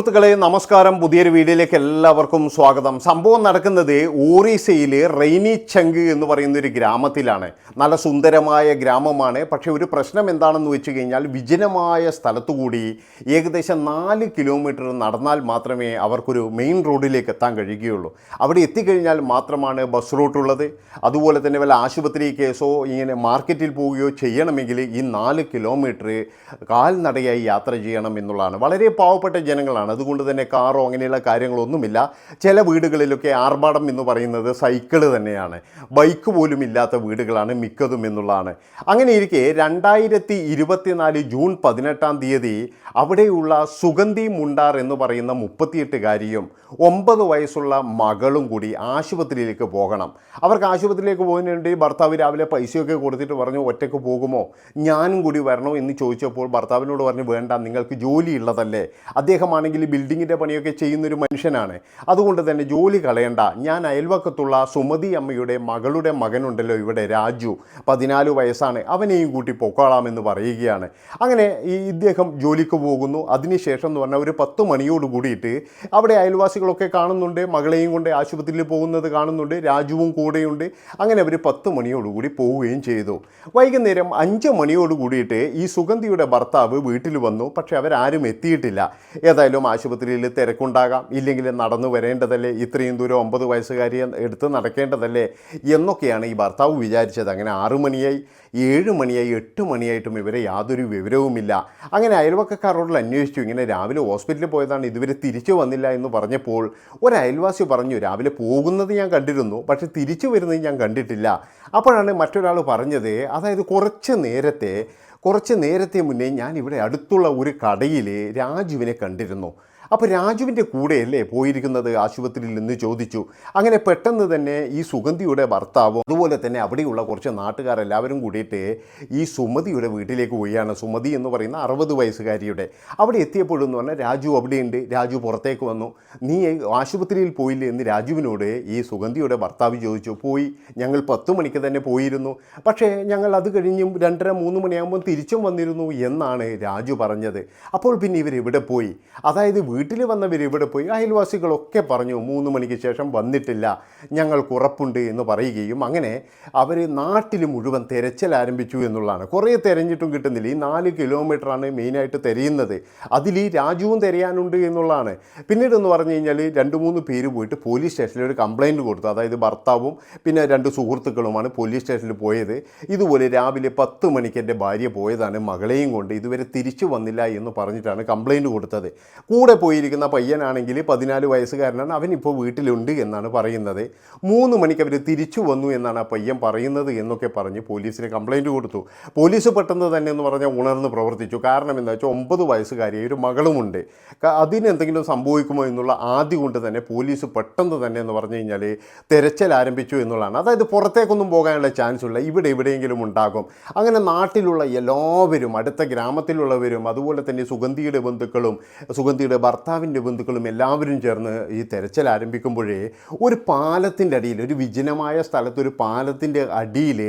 സുഹൃത്തുക്കളെ നമസ്കാരം. പുതിയൊരു വീഡിയോയിലേക്ക് എല്ലാവർക്കും സ്വാഗതം. സംഭവം നടക്കുന്നത് ഓറീസയിലെ റെയ്നി ചങ്ക് എന്ന് പറയുന്ന ഒരു ഗ്രാമത്തിലാണ്. നല്ല സുന്ദരമായ ഗ്രാമമാണ്. പക്ഷേ ഒരു പ്രശ്നം എന്താണെന്ന് വെച്ച് കഴിഞ്ഞാൽ വിജനമായ സ്ഥലത്തുകൂടി ഏകദേശം നാല് കിലോമീറ്റർ നടന്നാൽ മാത്രമേ അവർക്കൊരു മെയിൻ റോഡിലേക്ക് എത്താൻ കഴിയുകയുള്ളൂ. അവിടെ എത്തിക്കഴിഞ്ഞാൽ മാത്രമാണ് ബസ് റൂട്ടുള്ളത്. അതുപോലെ തന്നെ വല്ല ആശുപത്രി കേസോ ഇങ്ങനെ മാർക്കറ്റിൽ പോവുകയോ ചെയ്യണമെങ്കിൽ ഈ നാല് കിലോമീറ്റർ കാൽനടയായി യാത്ര ചെയ്യണം എന്നുള്ളതാണ്. വളരെ പാവപ്പെട്ട ജനങ്ങളാണ് അതുകൊണ്ട് തന്നെ കാറോ അങ്ങനെയുള്ള കാര്യങ്ങളൊന്നുമില്ല. ചില വീടുകളിലൊക്കെ ആർഭാടം എന്ന് പറയുന്നത് സൈക്കിൾ തന്നെയാണ്. ബൈക്ക് പോലും ഇല്ലാത്ത വീടുകളാണ് മിക്കതും എന്നുള്ളതാണ്. അങ്ങനെ ഇരിക്കെ രണ്ടായിരത്തി ഇരുപത്തിനാല് ജൂൺ പതിനെട്ടാം തീയതി അവിടെയുള്ള സുഗന്ധി മുണ്ടാർ എന്ന് പറയുന്ന മുപ്പത്തിയെട്ടുകാരിയും ഒമ്പത് വയസ്സുള്ള മകളും കൂടി ആശുപത്രിയിലേക്ക് പോകണം. അവർക്ക് ആശുപത്രിയിലേക്ക് പോകുന്നതിനുണ്ട് ഭർത്താവ് രാവിലെ പൈസയൊക്കെ കൊടുത്തിട്ട് പറഞ്ഞു ഒറ്റയ്ക്ക് പോകുമോ? ഞാനും കൂടി വരണോ? എന്ന് ചോദിച്ചപ്പോൾ ഭർത്താവിനോട് പറഞ്ഞു വേണ്ട നിങ്ങൾക്ക് ജോലി ഉള്ളതല്ലേ അദ്ദേഹമാണെങ്കിൽ ബിൽഡിങ്ങിന്റെ പണിയൊക്കെ ചെയ്യുന്നൊരു മനുഷ്യനാണ്. അതുകൊണ്ട് തന്നെ ജോലി കളയണ്ട. ഞാൻ അയൽവക്കത്തുള്ള സുമതി അമ്മയുടെ മകളുടെ മകനുണ്ടല്ലോ ഇവിടെ രാജു. പതിനാല് വയസ്സാണ്. അവനെയും കൂട്ടി പൊക്കോളാമെന്ന് പറയുകയാണ്. അങ്ങനെ ഈ ഇദ്ദേഹം ജോലിക്ക് പോകുന്നു. അതിനുശേഷം എന്ന് പറഞ്ഞാൽ ഒരു പത്ത് മണിയോട് കൂടിയിട്ട് അവിടെ അയൽവാസികളൊക്കെ കാണുന്നുണ്ട്. മകളെയും കൊണ്ട് ആശുപത്രിയിൽ പോകുന്നത് കാണുന്നുണ്ട്. രാജുവും കൂടെയുണ്ട്. അങ്ങനെ അവർ പത്ത് മണിയോടുകൂടി പോവുകയും ചെയ്തു. വൈകുന്നേരം അഞ്ച് മണിയോട് കൂടിയിട്ട് ഈ സുഗന്ധിയുടെ ഭർത്താവ് വീട്ടിൽ വന്നു. പക്ഷേ അവരാരും എത്തിയിട്ടില്ല. ഏതായാലും ആശുപത്രിയിൽ തിരക്കുണ്ടാകാം. ഇല്ലെങ്കിൽ നടന്നു വരേണ്ടതല്ലേ? ഇത്രയും ദൂരം ഒമ്പത് വയസ്സുകാരിയെ എടുത്ത് നടക്കേണ്ടതല്ലേ? എന്നൊക്കെയാണ് ഈ ഭർത്താവ് വിചാരിച്ചത്. അങ്ങനെ ആറു മണിയായി ഏഴ് മണിയായി എട്ട് മണിയായിട്ടും ഇവരെ യാതൊരു വിവരവുമില്ല. അങ്ങനെ അയൽവക്കക്കാരോട് അന്വേഷിച്ചു. ഇങ്ങനെ രാവിലെ ഹോസ്പിറ്റലിൽ പോയതാണ്. ഇതുവരെ തിരിച്ചു വന്നില്ല എന്ന് പറഞ്ഞപ്പോൾ ഒരു അയൽവാസി പറഞ്ഞു രാവിലെ പോകുന്നത് ഞാൻ കണ്ടിരുന്നു പക്ഷേ തിരിച്ചു വരുന്നത് ഞാൻ കണ്ടിട്ടില്ല. അപ്പോഴാണ് മറ്റൊരാൾ പറഞ്ഞത് അതായത് കുറച്ച് നേരത്തെ കുറച്ച് നേരത്തെ മുന്നേ ഞാൻ ഇവിടെ അടുത്തുള്ള ഒരു കടയിൽ രാജുവിനെ കണ്ടിരുന്നു. അപ്പോൾ രാജുവിന്റെ കൂടെയല്ലേ പോയിരിക്കുന്നത്? ആശുപത്രിയിൽ നിന്ന് ചോദിച്ചു. അങ്ങനെ പെട്ടെന്ന് തന്നെ ഈ സുഗന്ധിയുടെ ഭർത്താവും അതുപോലെ തന്നെ അവിടെയുള്ള കുറച്ച് നാട്ടുകാരെല്ലാവരും കൂടിയിട്ട് ഈ സുമതിയുടെ വീട്ടിലേക്ക് പോവുകയാണ്. സുമതി എന്ന് പറയുന്ന അറുപത് വയസ്സുകാരിയുടെ. അവിടെ എത്തിയപ്പോഴെന്ന് പറഞ്ഞാൽ രാജു അവിടെയുണ്ട്. രാജു പുറത്തേക്ക് വന്നു. നീ ആശുപത്രിയിൽ പോയില്ലേ? എന്ന് രാജുവിനോട് ഈ സുഗന്ധിയുടെ ഭർത്താവ് ചോദിച്ചു. പോയി. ഞങ്ങൾ പത്ത് മണിക്ക് തന്നെ പോയിരുന്നു. പക്ഷേ ഞങ്ങൾ അത് കഴിഞ്ഞും രണ്ടര മൂന്ന് മണിയാകുമ്പോൾ തിരിച്ചും വന്നിരുന്നു എന്നാണ് രാജു പറഞ്ഞത്. അപ്പോൾ പിന്നെ ഇവർ ഇവിടെ പോയി? അതായത് വീട്ടിൽ വന്നവർ ഇവിടെ പോയി അയൽവാസികളൊക്കെ പറഞ്ഞു മൂന്ന് മണിക്ക് ശേഷം വന്നിട്ടില്ല ഞങ്ങൾക്ക് ഉറപ്പുണ്ട് എന്ന് പറയുകയും അങ്ങനെ അവർ നാട്ടിൽ മുഴുവൻ തിരച്ചിൽ ആരംഭിച്ചു എന്നുള്ളതാണ്. കുറേ തിരഞ്ഞിട്ടും കിട്ടുന്നില്ല. ഈ നാല് കിലോമീറ്ററാണ് മെയിനായിട്ട് തിരയുന്നത്. അതിൽ ഈ രാജുവും തിരയാനുണ്ട് എന്നുള്ളതാണ്. പിന്നീട് എന്ന് പറഞ്ഞു കഴിഞ്ഞാൽ രണ്ട് മൂന്ന് പേര് പോയിട്ട് പോലീസ് സ്റ്റേഷനിൽ ഒരു കംപ്ലയിന്റ് കൊടുത്തു. അതായത് ഭർത്താവും പിന്നെ രണ്ട് സുഹൃത്തുക്കളുമാണ് പോലീസ് സ്റ്റേഷനിൽ പോയത്. ഇതുപോലെ രാവിലെ പത്ത് മണിക്ക് എന്റെ ഭാര്യ പോയതാണ് മകളെയും കൊണ്ട്. ഇതുവരെ തിരിച്ചു വന്നില്ല എന്ന് പറഞ്ഞിട്ടാണ് കംപ്ലയിന്റ് കൊടുത്തത്. കൂടെ പോയിരിക്കുന്ന പയ്യനാണെങ്കിൽ പതിനാല് വയസ്സുകാരനാണ്. അവനിപ്പോൾ വീട്ടിലുണ്ട് എന്നാണ് പറയുന്നത്. മൂന്ന് മണിക്ക് അവർ തിരിച്ചു വന്നു എന്നാണ് ആ പയ്യൻ പറയുന്നത് എന്നൊക്കെ പറഞ്ഞ് പോലീസിന് കംപ്ലയിന്റ് കൊടുത്തു. പോലീസ് പെട്ടെന്ന് തന്നെ എന്ന് പറഞ്ഞാൽ ഉണർന്ന് പ്രവർത്തിച്ചു. കാരണം എന്താ വെച്ചാൽ ഒമ്പത് വയസ്സുകാരിയായ ഒരു മകളുമുണ്ട്. അതിനെന്തെങ്കിലും സംഭവിക്കുമോ എന്നുള്ള ആദ്യം കൊണ്ട് തന്നെ പോലീസ് പെട്ടെന്ന് തന്നെ എന്ന് പറഞ്ഞു കഴിഞ്ഞാൽ തിരച്ചിൽ ആരംഭിച്ചു എന്നുള്ളതാണ്. അതായത് പുറത്തേക്കൊന്നും പോകാനുള്ള ചാൻസ് ഇല്ല. ഇവിടെ എവിടെയെങ്കിലും ഉണ്ടാകും. അങ്ങനെ നാട്ടിലുള്ള എല്ലാവരും അടുത്ത ഗ്രാമത്തിലുള്ളവരും അതുപോലെ തന്നെ സുഗന്ധിയുടെ ബന്ധുക്കളും സുഗന്ധിയുടെ ഭർത്താവിന്റെ ബന്ധുക്കളും എല്ലാവരും ചേർന്ന് ഈ തെരച്ചിൽ ആരംഭിക്കുമ്പോഴേ ഒരു പാലത്തിന്റെ അടിയിൽ ഒരു വിജനമായ സ്ഥലത്ത് ഒരു പാലത്തിന്റെ അടിയിൽ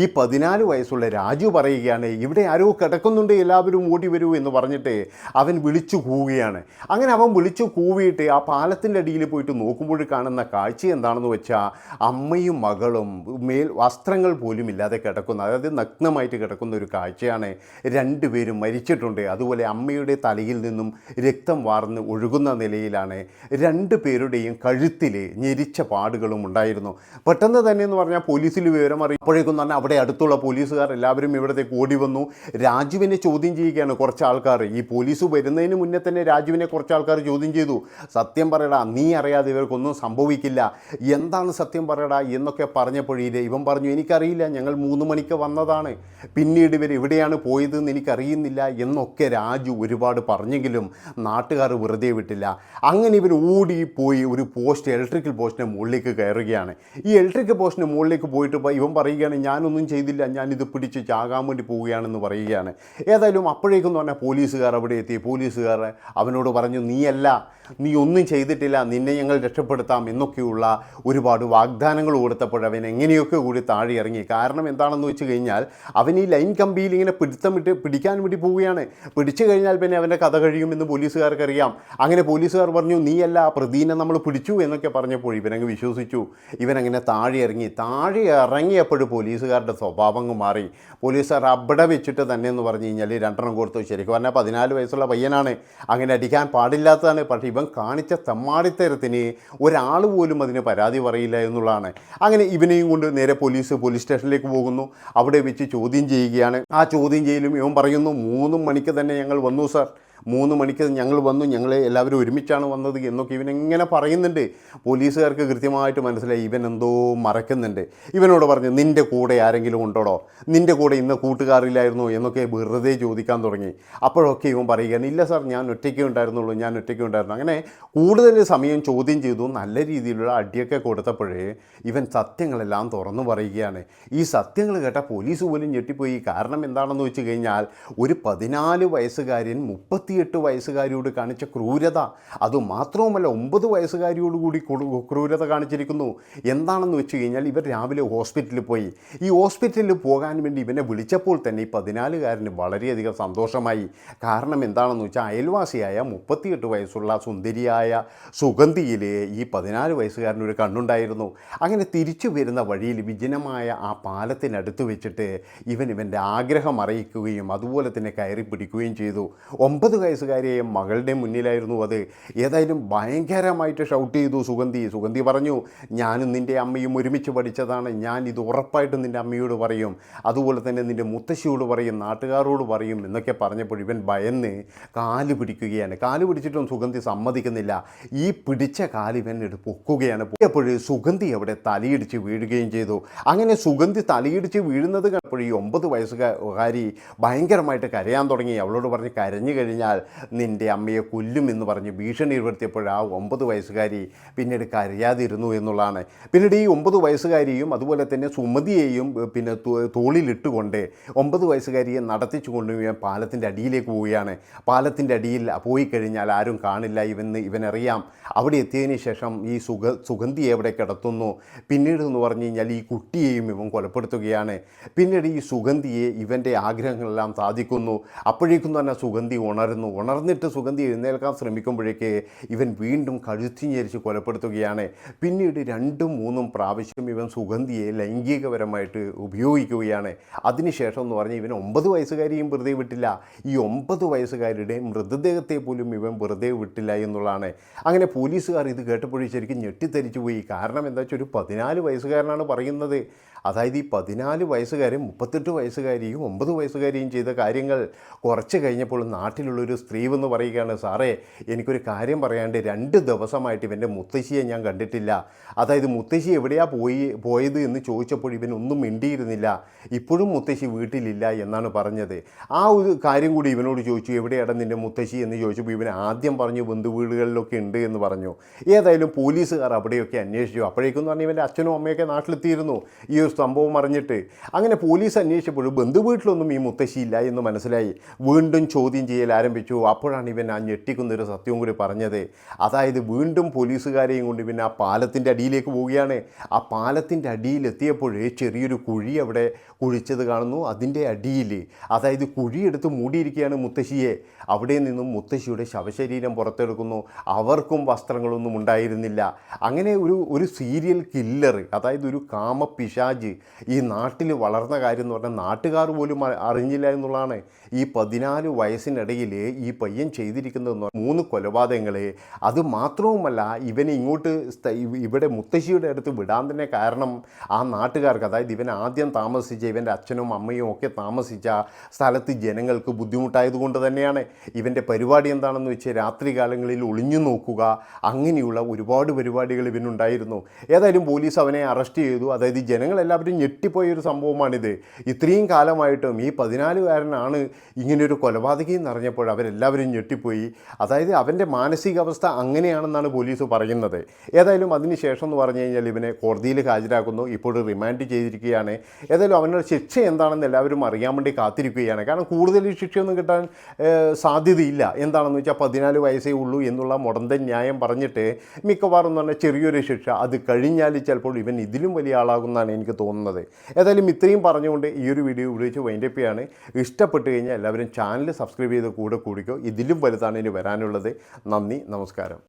ഈ പതിനാല് വയസ്സുള്ള രാജു പറയുകയാണ് ഇവിടെ ആരോ കിടക്കുന്നുണ്ട് എല്ലാവരും ഓടി വരൂ എന്ന് പറഞ്ഞിട്ട് അവൻ വിളിച്ചു കൂവുകയാണ്. അങ്ങനെ അവൻ വിളിച്ചു കൂവിയിട്ട് ആ പാലത്തിന്റെ അടിയിൽ പോയിട്ട് നോക്കുമ്പോൾ കാണുന്ന കാഴ്ച എന്താണെന്ന് വെച്ചാൽ അമ്മയും മകളും മേൽ വസ്ത്രങ്ങൾ പോലും ഇല്ലാതെ കിടക്കുന്ന അതായത് നഗ്നമായിട്ട് കിടക്കുന്ന ഒരു കാഴ്ചയാണ്. രണ്ടുപേരും മരിച്ചിട്ടുണ്ട്. അതുപോലെ അമ്മയുടെ തലയിൽ നിന്നും രക്തം വാർന്ന് ഒഴുകുന്ന നിലയിലാണ് രണ്ട് പേരുടെയും കഴുത്തിൽ ഞെരിച്ച പാടുകളും ഉണ്ടായിരുന്നു. പെട്ടെന്ന് തന്നെ എന്ന് പറഞ്ഞാൽ പോലീസിൽ വിവരം അറിയപ്പോഴേക്കും തന്നെ അവിടെ അടുത്തുള്ള പോലീസുകാർ എല്ലാവരും ഇവിടത്തേക്ക് ഓടി വന്നു. രാജുവിനെ ചോദ്യം ചെയ്യുകയാണ് കുറച്ച് ആൾക്കാർ. ഈ പോലീസ് വരുന്നതിന് മുന്നേ തന്നെ രാജുവിനെ കുറച്ച് ആൾക്കാർ ചോദ്യം ചെയ്തു. സത്യം പറയടാ നീ അറിയാതെ ഇവർക്കൊന്നും സംഭവിക്കില്ല. എന്താണ് സത്യം പറയടാ എന്നൊക്കെ പറഞ്ഞപ്പോഴേ ഇവൻ പറഞ്ഞു എനിക്കറിയില്ല ഞങ്ങൾ മൂന്ന് മണിക്ക് വന്നതാണ്. പിന്നീട് ഇവർ എവിടെയാണ് പോയതെന്ന് എനിക്കറിയുന്നില്ല എന്നൊക്കെ രാജു ഒരുപാട് പറഞ്ഞെങ്കിലും നാട്ടുകാർ വെറുതെ വിട്ടില്ല. അങ്ങനെ ഇവർ ഓടിപ്പോയി ഒരു പോസ്റ്റ് ഇലക്ട്രിക്കൽ പോസ്റ്റിന്റെ മുകളിലേക്ക് കയറുകയാണ്. ഈ ഇലക്ട്രിക്കൽ പോസ്റ്റിന്റെ മുകളിലേക്ക് പോയിട്ട് ഇവൻ പറയുകയാണ് ഞാനൊന്നും ചെയ്തില്ല. ഞാനിത് പിടിച്ച് ചാകാൻ വേണ്ടി പോവുകയാണെന്ന് പറയുകയാണ്. ഏതായാലും അപ്പോഴേക്കും പറഞ്ഞാൽ പോലീസുകാർ അവിടെ എത്തി. പോലീസുകാർ അവനോട് പറഞ്ഞു നീയല്ല നീ ഒന്നും ചെയ്തിട്ടില്ല. നിന്നെ ഞങ്ങൾ രക്ഷപ്പെടുത്താം. എന്നൊക്കെയുള്ള ഒരുപാട് വാഗ്ദാനങ്ങൾ കൊടുത്തപ്പോൾ അവൻ എങ്ങനെയൊക്കെ കൂടി താഴെ ഇറങ്ങി. കാരണം എന്താണെന്ന് വെച്ച് കഴിഞ്ഞാൽ അവൻ ഈ ലൈൻ കമ്പിയിൽ ഇങ്ങനെ പിടുത്തമിട്ട് പിടിക്കാൻ വേണ്ടി പോവുകയാണ്. പിടിച്ചു കഴിഞ്ഞാൽ പിന്നെ അവന്റെ കഥ കഴിയുമെന്ന് പോലീസുകാർക്ക് അറിയാം. അങ്ങനെ പോലീസുകാർ പറഞ്ഞു നീയല്ല ആ നമ്മൾ പിടിച്ചു എന്നൊക്കെ പറഞ്ഞപ്പോൾ ഇവനങ്ങ് വിശ്വസിച്ചു. ഇവനങ്ങനെ താഴെ ഇറങ്ങി താഴെ ഇറങ്ങിയപ്പോൾ പോലീസുകാരുടെ സ്വഭാവം അങ്ങ് മാറി. പോലീസുകാർ അവിടെ വെച്ചിട്ട് തന്നെ എന്ന് പറഞ്ഞു കഴിഞ്ഞാൽ രണ്ടെണ്ണം കൊടുത്തു. ശരിക്കും പറഞ്ഞാൽ പതിനാല് വയസ്സുള്ള പയ്യനാണ്. അങ്ങനെ അടിക്കാൻ പാടില്ലാത്തതാണ്. പക്ഷേ ഇവൻ കാണിച്ച തെമ്മാടിത്തരത്തിന് ഒരാൾ പോലും അതിന് പരാതി പറയില്ല എന്നുള്ളതാണ്. അങ്ങനെ ഇവനെയും കൊണ്ട് നേരെ പോലീസ് പോലീസ് സ്റ്റേഷനിലേക്ക് പോകുന്നു. അവിടെ വെച്ച് ചോദ്യം ചെയ്യുകയാണ്. ആ ചോദ്യം ചെയ്യലും ഇവൻ പറയുന്നു മൂന്ന് മണിക്ക് തന്നെ ഞങ്ങൾ വന്നു സാർ. മൂന്ന് മണിക്ക് ഞങ്ങൾ വന്നു ഞങ്ങൾ എല്ലാവരും ഒരുമിച്ചാണ് വന്നത് എന്നൊക്കെ ഇവനെങ്ങനെ പറയുന്നുണ്ട്. പോലീസുകാർക്ക് കൃത്യമായിട്ട് മനസ്സിലായി ഇവൻ എന്തോ മറക്കുന്നുണ്ട്. ഇവനോട് പറഞ്ഞു നിന്റെ കൂടെ ആരെങ്കിലും ഉണ്ടോടോ? നിന്റെ കൂടെ ഇന്ന് കൂട്ടുകാരില്ലായിരുന്നോ? എന്നൊക്കെ വെറുതെ ചോദിക്കാൻ തുടങ്ങി. അപ്പോഴൊക്കെ ഇവൻ പറയുകയാണ് ഇല്ല സാർ ഞാൻ ഒറ്റയ്ക്കേ ഉണ്ടായിരുന്നുള്ളൂ ഞാൻ ഒറ്റയ്ക്കേ ഉണ്ടായിരുന്നു. അങ്ങനെ കൂടുതൽ സമയം ചോദ്യം ചെയ്തു. നല്ല രീതിയിലുള്ള അടിയൊക്കെ കൊടുത്തപ്പോഴേ ഇവൻ സത്യങ്ങളെല്ലാം തുറന്നു പറയുകയാണ്. ഈ സത്യങ്ങൾ കേട്ട പോലീസ് പോലും ഞെട്ടിപ്പോയി. കാരണം എന്താണെന്ന് വെച്ച് കഴിഞ്ഞാൽ ഒരു പതിനാല് വയസ്സുകാരൻ മുപ്പത്തിയെട്ട് വയസ്സുകാരിയോട് കാണിച്ച ക്രൂരത. അതുമാത്രവുമല്ല ഒമ്പത് വയസ്സുകാരിയോട് കൂടി ക്രൂരത കാണിച്ചിരിക്കുന്നു. എന്താണെന്ന് വെച്ച് കഴിഞ്ഞാൽ ഇവർ രാവിലെ ഹോസ്പിറ്റലിൽ പോയി. ഈ ഹോസ്പിറ്റലിൽ പോകാൻ വേണ്ടി ഇവനെ വിളിച്ചപ്പോൾ തന്നെ ഈ പതിനാലുകാരന് വളരെയധികം സന്തോഷമായി. കാരണം എന്താണെന്ന് വെച്ചാൽ അയൽവാസിയായ മുപ്പത്തിയെട്ട് വയസ്സുള്ള സുന്ദരിയായ സുഗന്ധിയിൽ ഈ പതിനാല് വയസ്സുകാരനൊരു കണ്ണുണ്ടായിരുന്നു. അങ്ങനെ തിരിച്ചു വരുന്ന വഴിയിൽ വിജനമായ ആ പാലത്തിനടുത്ത് വെച്ചിട്ട് ഇവൻ ഇവന്റെ ആഗ്രഹം അറിയിക്കുകയും അതുപോലെ തന്നെ കയറി പിടിക്കുകയും ചെയ്തു. ഒമ്പത് വയസ്സുകാരിയെ മകളുടെ മുന്നിലായിരുന്നു അത്. ഏതായാലും ഭയങ്കരമായിട്ട് ഷൗട്ട് ചെയ്തു സുഗന്ധി. സുഗന്ധി പറഞ്ഞു ഞാനും നിന്റെ അമ്മയും ഒരുമിച്ച് പഠിച്ചതാണ്. ഞാൻ ഇത് ഉറപ്പായിട്ടും നിന്റെ അമ്മയോട് പറയും. അതുപോലെ തന്നെ നിന്റെ മുത്തശ്ശിയോട് പറയും നാട്ടുകാരോട് പറയും എന്നൊക്കെ പറഞ്ഞപ്പോൾ ഇവൻ ഭയന്ന് കാൽ പിടിക്കുകയാണ്. കാൽ പിടിച്ചിട്ടും സുഗന്ധി സമ്മതിക്കുന്നില്ല. ഈ പിടിച്ച കാൽ ഇവൻ പൊക്കുകയാണ്. അപ്പോൾ സുഗന്ധി അവിടെ തലയിടിച്ച് വീഴുകയും ചെയ്തു. അങ്ങനെ സുഗന്ധി തലയിടിച്ച് വീഴുന്നത് കണ്ടപ്പോൾ ഈ ഒമ്പത് വയസ്സുകാരി ഭയങ്കരമായിട്ട് കരയാൻ തുടങ്ങി. അവളോട് പറഞ്ഞ് കരഞ്ഞു കഴിഞ്ഞാൽ നിന്റെ അമ്മയെ കൊല്ലും എന്ന് പറഞ്ഞ് ഭീഷണി ഉയർത്തിയപ്പോൾ ആ ഒമ്പത് വയസ്സുകാരി പിന്നീട് കരയാതിരുന്നു എന്നുള്ളതാണ്. പിന്നീട് ഈ ഒമ്പത് വയസ്സുകാരിയും അതുപോലെ തന്നെ സുമതിയെയും പിന്നെ തോളിലിട്ടുകൊണ്ട് ഒമ്പത് വയസ്സുകാരിയെ നടത്തിച്ചു കൊണ്ടുപോയി പാലത്തിന്റെ അടിയിലേക്ക് പോവുകയാണ്. പാലത്തിന്റെ അടിയിൽ പോയി കഴിഞ്ഞാൽ ആരും കാണില്ല. ഇവന് ഇവനറിയാം. അവിടെ എത്തിയതിന് ശേഷം ഈ സുഗ സുഗന്ധിയെ അവിടെ കിടത്തുന്നു? പിന്നീട് എന്ന് പറഞ്ഞു കഴിഞ്ഞാൽ ഈ കുട്ടിയെയും ഇവൻ കൊലപ്പെടുത്തുകയാണ്. പിന്നീട് ഈ സുഗന്ധിയെ ഇവന്റെ ആഗ്രഹങ്ങളെല്ലാം സാധിക്കുന്നു. അപ്പോഴേക്കും തന്നെ സുഗന്ധി ഉണരുന്നു ഉണർന്നിട്ട് സുഗന്ധി എഴുന്നേൽക്കാൻ ശ്രമിക്കുമ്പോഴേക്ക് ഇവൻ വീണ്ടും കഴുത്തിഞ്ഞരിച്ച് കൊലപ്പെടുത്തുകയാണ്. പിന്നീട് രണ്ടും മൂന്നും പ്രാവശ്യം ഇവൻ സുഗന്ധിയെ ലൈംഗികപരമായിട്ട് ഉപയോഗിക്കുകയാണ്. അതിനുശേഷം എന്ന് പറഞ്ഞാൽ ഇവൻ ഒമ്പത് വയസ്സുകാരിയും വെറുതെ വിട്ടില്ല. ഈ ഒമ്പത് വയസ്സുകാരുടെ മൃതദേഹത്തെ പോലും ഇവൻ വെറുതെ വിട്ടില്ല എന്നുള്ളതാണ്. അങ്ങനെ പോലീസുകാർ ഇത് കേട്ടപ്പോഴും ശരിക്കും ഞെട്ടിത്തരിച്ചു പോയി. കാരണം എന്താ വെച്ചാൽ ഒരു പതിനാല് വയസ്സുകാരനാണ് പറയുന്നത്. അതായത് ഈ പതിനാല് വയസ്സുകാരും മുപ്പത്തെട്ട് വയസ്സുകാരിയും ഒമ്പത് വയസ്സുകാരിയും ചെയ്ത കാര്യങ്ങൾ കുറച്ച് കഴിഞ്ഞപ്പോൾ നാട്ടിലുള്ളൊരു സ്ത്രീ എന്ന് പറയുകയാണ് സാറേ എനിക്കൊരു കാര്യം പറയാണ്ട് രണ്ട് ദിവസമായിട്ട് ഇവന്റെ മുത്തശ്ശിയെ ഞാൻ കണ്ടിട്ടില്ല. അതായത് മുത്തശ്ശി എവിടെയാ പോയി പോയത് എന്ന് ചോദിച്ചപ്പോൾ ഇവൻ ഒന്നും മിണ്ടിയിരുന്നില്ല. ഇപ്പോഴും മുത്തശ്ശി വീട്ടിലില്ല എന്നാണ് പറഞ്ഞത്. ആ ഒരു കാര്യം കൂടി ഇവനോട് ചോദിച്ചു എവിടെയാണ് നിന്റെ മുത്തശ്ശി? എന്ന് ചോദിച്ചപ്പോൾ ഇവൻ ആദ്യം പറഞ്ഞു ബന്ധുവീടുകളിലൊക്കെ ഉണ്ട് എന്ന് പറഞ്ഞു. ഏതായാലും പോലീസുകാർ അവിടെയൊക്കെ അന്വേഷിച്ചു. അപ്പോഴേക്കും പറഞ്ഞാൽ ഇവന്റെ അച്ഛനും അമ്മയൊക്കെ നാട്ടിലെത്തിയിരുന്നു. ഈ ഒരു സംഭവം അറിഞ്ഞിട്ട് അങ്ങനെ പോലീസ് അന്വേഷിച്ചപ്പോൾ ബന്ധുവീട്ടിലൊന്നും ഈ മുത്തശ്ശിയില്ല എന്ന് മനസ്സിലായി. വീണ്ടും ചോദ്യം ചെയ്യൽ ആരംഭിച്ചു. അപ്പോഴാണ് ഇവൻ ആ ഞെട്ടിക്കുന്നൊരു സത്യവും കൂടി പറഞ്ഞത്. അതായത് വീണ്ടും പോലീസുകാരെയും കൊണ്ട് പിന്നെ ആ പാലത്തിന്റെ അടിയിലേക്ക് പോവുകയാണ്. ആ പാലത്തിന്റെ അടിയിലെത്തിയപ്പോഴേ ചെറിയൊരു കുഴി അവിടെ കുഴിച്ചത് കാണുന്നു. അതിന്റെ അടിയിൽ അതായത് കുഴിയെടുത്ത് മൂടിയിരിക്കുകയാണ് മുത്തശ്ശിയെ. അവിടെ നിന്നും മുത്തശ്ശിയുടെ ശവശരീരം പുറത്തെടുക്കുന്നു. അവർക്കും വസ്ത്രങ്ങളൊന്നും ഉണ്ടായിരുന്നില്ല. അങ്ങനെ ഒരു ഒരു സീരിയൽ കില്ലർ അതായത് ഒരു കാമപിശാജ് ഈ നാട്ടിൽ വളർന്ന കാര്യം എന്ന് പറഞ്ഞാൽ നാട്ടുകാർ പോലും അറിഞ്ഞില്ല എന്നുള്ളതാണ്. ഈ പതിനാല് വയസ്സിനിടയിൽ ഈ പയ്യൻ ചെയ്തിരിക്കുന്നതെന്ന് മൂന്ന് കൊലപാതകങ്ങളെ. അത് മാത്രവുമല്ല ഇവനെ ഇങ്ങോട്ട് ഇവിടെ മുത്തശ്ശിയുടെ അടുത്ത് വിടാൻ തന്നെ കാരണം ആ നാട്ടുകാർക്ക് അതായത് ഇവൻ ആദ്യം താമസിച്ച ഇവന്റെ അച്ഛനും അമ്മയും ഒക്കെ താമസിച്ച സ്ഥലത്ത് ജനങ്ങൾക്ക് ബുദ്ധിമുട്ടായതുകൊണ്ട് തന്നെയാണ്. ഇവന്റെ പരിപാടി എന്താണെന്ന് വെച്ച് രാത്രി കാലങ്ങളിൽ ഒളിഞ്ഞു നോക്കുക. അങ്ങനെയുള്ള ഒരുപാട് പരിപാടികൾ ഇവനുണ്ടായിരുന്നു. ഏതായാലും പോലീസ് അവനെ അറസ്റ്റ് ചെയ്തു. അതായത് ജനങ്ങളെല്ലാവരും ഞെട്ടിപ്പോയൊരു സംഭവമാണിത്. ഇത്രയും കാലമായിട്ടും ഈ പതിനാലുകാരനാണ് ഇങ്ങനെയൊരു കൊലപാതകം എന്നറിഞ്ഞപ്പോൾ അവരെല്ലാവരും ഞെട്ടിപ്പോയി. അതായത് അവന്റെ മാനസികാവസ്ഥ അങ്ങനെയാണെന്നാണ് പോലീസ് പറയുന്നത്. ഏതായാലും അതിനുശേഷം എന്ന് പറഞ്ഞു കഴിഞ്ഞാൽ ഇവനെ കോടതിയിൽ ഹാജരാക്കുന്നു. ഇപ്പോൾ റിമാൻഡ് ചെയ്തിരിക്കുകയാണ്. ഏതായാലും അവന്റെ ശിക്ഷ എന്താണെന്ന് എല്ലാവരും അറിയാൻ വേണ്ടി കാത്തിരിക്കുകയാണ്. കാരണം കൂടുതൽ ശിക്ഷയൊന്നും കിട്ടാൻ സാധ്യതയില്ല. എന്താണെന്ന് വെച്ചാൽ പതിനാല് വയസ്സേ ഉള്ളൂ എന്നുള്ള മുടന്തൻ ന്യായം പറഞ്ഞിട്ട് മിക്കവാറും പറഞ്ഞാൽ ചെറിയൊരു ശിക്ഷ. അത് കഴിഞ്ഞാൽ ചിലപ്പോൾ ഇവൻ ഇതിലും വലിയ ആളാകുമെന്നാണ് എനിക്ക് തോന്നുന്നത്. ഏതായാലും ഇത്രയും പറഞ്ഞ പറഞ്ഞുകൊണ്ട് ഈ ഒരു വീഡിയോ ഉപയോഗിച്ച് വൈൻഡപ്പ് ചെയ്യാണ്. ഇഷ്ടപ്പെട്ട് കഴിഞ്ഞാൽ എല്ലാവരും ചാനൽ സബ്സ്ക്രൈബ് ചെയ്ത് കൂടെ കൂടിക്കോ. ഇതിലും വലുതാണ് ഇനി വരാനുള്ളത്. നന്ദി നമസ്കാരം.